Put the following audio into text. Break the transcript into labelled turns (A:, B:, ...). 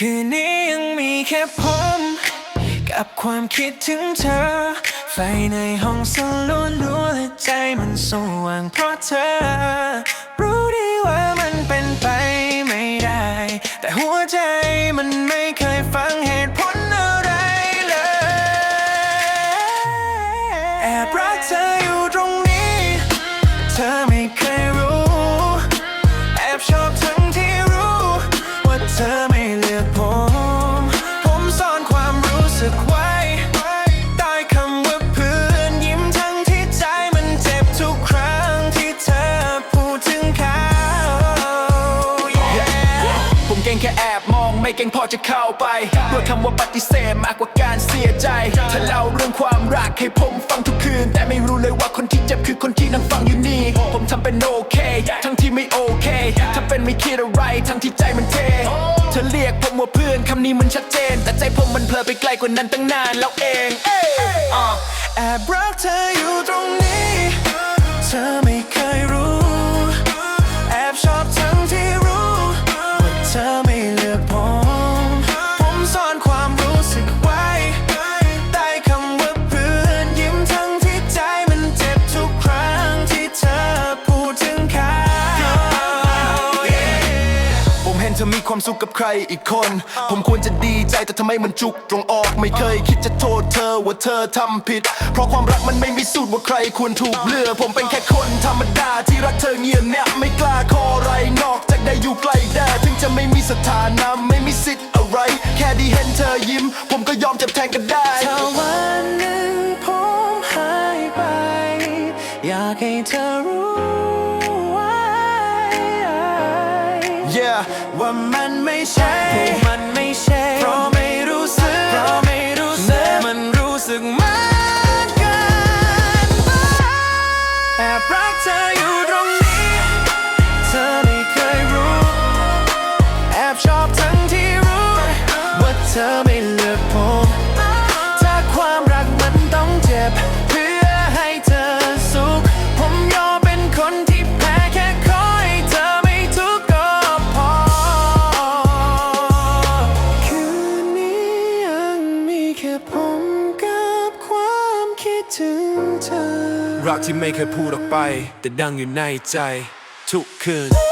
A: คืนนี้ยังมีแค่ผม กับความคิดถึงเธอ ไฟในห้องสลัวลัวและใจมันสว่างเพราะเธอ รู้ดีว่ามันเป็นไปไม่ได้ แต่หัวใจมันไม่เคยฟังเหตุผลอะไรเลย แอบรักเธออยู่ตรงนี้ เธอ ง
B: แค่แอบมองไม่เก่งพอจะเข้าไปด้วยคำว่าปฏิเสธมากกว่าการเสียใจเธอเล่าเรื่องความรักให้ผมฟังทุกคืน แต่ไม่รู้เลยว่าคนที่เจ็บคือคนที่นั่งฟังอยู่นี่ ผมทำเป็นโอเค ทั้งที่ไม่โอเคทำเป็นไม่คิดอะไร ทั้งที่ใจมันเท เธอเรียกผมว่าเพื่อนคำนี้มันชัดเจน แต่ใจผมมันเพลอไปไกลกว่านั้นตั้งนานแล้วเอง
A: แอบรักเธออยู่ตรงนี้เธอ เห็
B: นเธอมีความสุขกับใครอีกคน ผมควรจะดีใจแต่ทำไมมันจุกตรงออกไม่เคยคิดจะโทษเธอว่าเธอทำผิด เพราะความรักมันไม่มีสูตรว่าใครควรถูกเลือกผมเป็นแค่คนธรรมดาที่รักเธอเงียบแนบไม่กล้าขออะไรนอกจากได้อยู่ใกล้แด่ถึงจะไม่มีสถานะไม่มีสิทธิ์อะไร แค่ได้เห็นเธอยิ้ม ผมก็ยอมเจ็บแทนกันได้
A: ถ้าวันหนึ่งผมหายไป อยากให้เธอรู้ ว่ามันไม่ใช่ ถึงเธอ
B: รักที่ไม่เคยพูดออกไป แต่ดังอยู่ในใจ ทุกคืน